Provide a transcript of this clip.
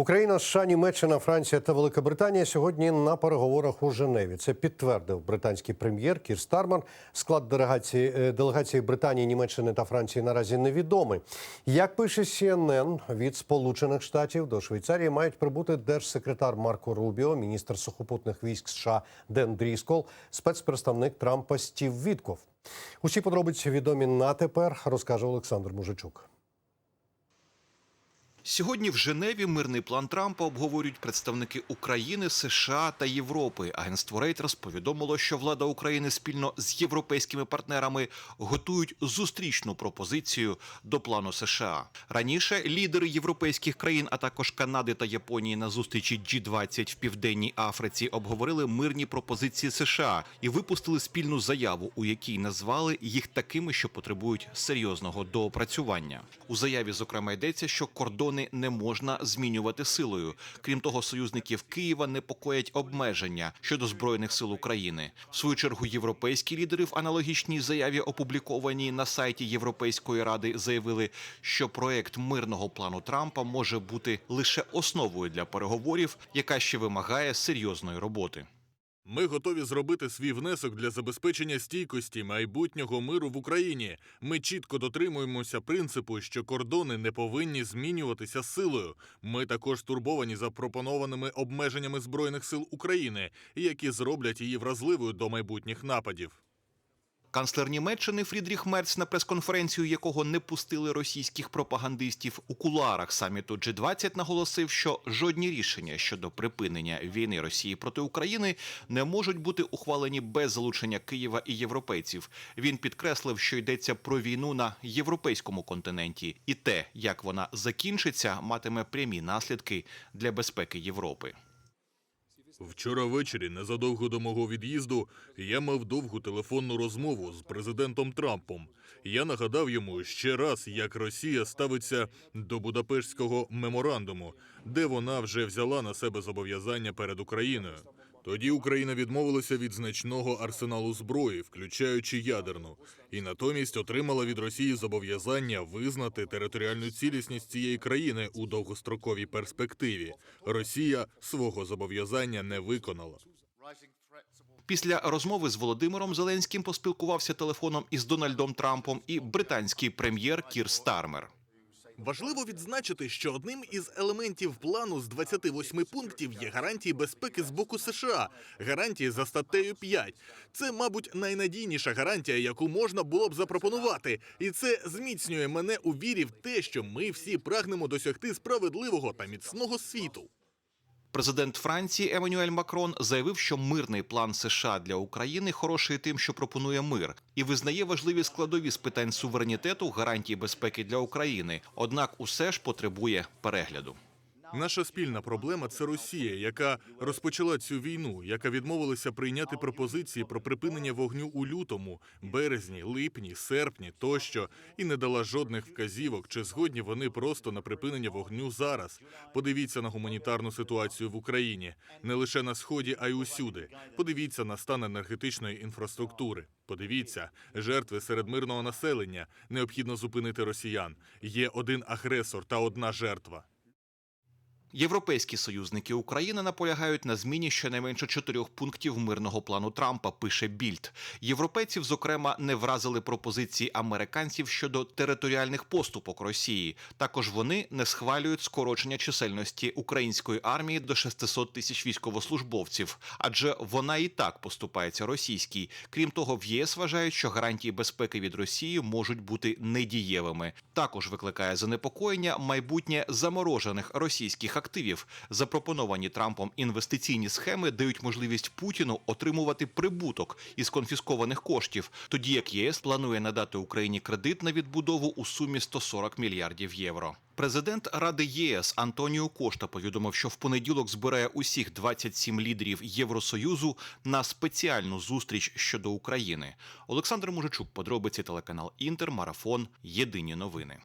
Україна, США, Німеччина, Франція та Велика Британія сьогодні на переговорах у Женеві. Це підтвердив британський прем'єр Кір Старман. Склад делегації е, делегації Британії, Німеччини та Франції наразі невідомий. Як пише CNN, від Сполучених Штатів до Швейцарії мають прибути держсекретар Марко Рубіо, міністр сухопутних військ США Ден Дріскол, спецпредставник Трампа Стів Вітков. Усі подробиці відомі на тепер, розкаже Олександр Мужичук. Сьогодні в Женеві мирний план Трампа обговорюють представники України, США та Європи. Агентство Reuters повідомило, що влада України спільно з європейськими партнерами готують зустрічну пропозицію до плану США. Раніше лідери європейських країн, а також Канади та Японії на зустрічі G20 в південній Африці обговорили мирні пропозиції США і випустили спільну заяву, у якій назвали їх такими, що потребують серйозного доопрацювання. У заяві зокрема йдеться, що кордони не можна змінювати силою. Крім того, союзників Києва непокоять обмеження щодо збройних сил України. В свою чергу європейські лідери в аналогічній заяві, опублікованій на сайті Європейської ради, заявили, що проект мирного плану Трампа може бути лише основою для переговорів, яка ще вимагає серйозної роботи. Ми готові зробити свій внесок для забезпечення стійкості майбутнього миру в Україні. Ми чітко дотримуємося принципу, що кордони не повинні змінюватися силою. Ми також стурбовані запропонованими обмеженнями збройних сил України, які зроблять її вразливою до майбутніх нападів. Канцлер Німеччини Фрідріх Мерц, на прес-конференцію якого не пустили російських пропагандистів у кулуарах саміту G20 наголосив, що жодні рішення щодо припинення війни Росії проти України не можуть бути ухвалені без залучення Києва і європейців. Він підкреслив, що йдеться про війну на європейському континенті, і те, як вона закінчиться, матиме прямі наслідки для безпеки Європи. Вчора ввечері, незадовго до мого від'їзду, я мав довгу телефонну розмову з президентом Трампом. Я нагадав йому ще раз, як Росія ставиться до Будапештського меморандуму, де вона вже взяла на себе зобов'язання перед Україною. Тоді Україна відмовилася від значного арсеналу зброї, включаючи ядерну, і натомість отримала від Росії зобов'язання визнати територіальну цілісність цієї країни у довгостроковій перспективі. Росія свого зобов'язання не виконала. Після розмови з Володимиром Зеленським поспілкувався телефоном із Дональдом Трампом і британський прем'єр Кір Стармер. Важливо відзначити, що одним із елементів плану з 28 пунктів є гарантії безпеки з боку США, гарантії за статтею 5. Це, мабуть, найнадійніша гарантія, яку можна було б запропонувати, і це зміцнює мене у вірі в те, що ми всі прагнемо досягти справедливого та міцного світу. Президент Франції Еммануель Макрон заявив, що мирний план США для України хороший тим, що пропонує мир, і визнає важливі складові з питань суверенітету, гарантій безпеки для України. Однак, усе ж потребує перегляду. Наша спільна проблема це Росія, яка розпочала цю війну, яка відмовилася прийняти пропозиції про припинення вогню у лютому, березні, липні, серпні тощо, і не дала жодних вказівок, чи згодні вони просто на припинення вогню зараз. Подивіться на гуманітарну ситуацію в Україні не лише на сході, а й усюди. Подивіться на стан енергетичної інфраструктури. Подивіться, жертви серед мирного населення. Необхідно зупинити росіян. Є один агресор та одна жертва. Європейські союзники України наполягають на зміні щонайменше чотирьох пунктів мирного плану Трампа. Пише Більд. Європейців, зокрема, не вразили пропозиції американців щодо територіальних поступок Росії. Також вони не схвалюють скорочення чисельності української армії до 600 тисяч військовослужбовців, адже вона і так поступається російській. Крім того, в ЄС вважають, що гарантії безпеки від Росії можуть бути недієвими. Також викликає занепокоєння майбутнє заморожених російських активів. Запропоновані Трампом інвестиційні схеми дають можливість Путіну отримувати прибуток із конфіскованих коштів, тоді як ЄС планує надати Україні кредит на відбудову у сумі 140 мільярдів євро. Президент Ради ЄС Антоніо Кошта повідомив, що в понеділок збирає усіх 27 лідерів Євросоюзу на спеціальну зустріч щодо України. Олександр Мужичук, подробиці телеканал Інтер, Марафон. Єдині новини.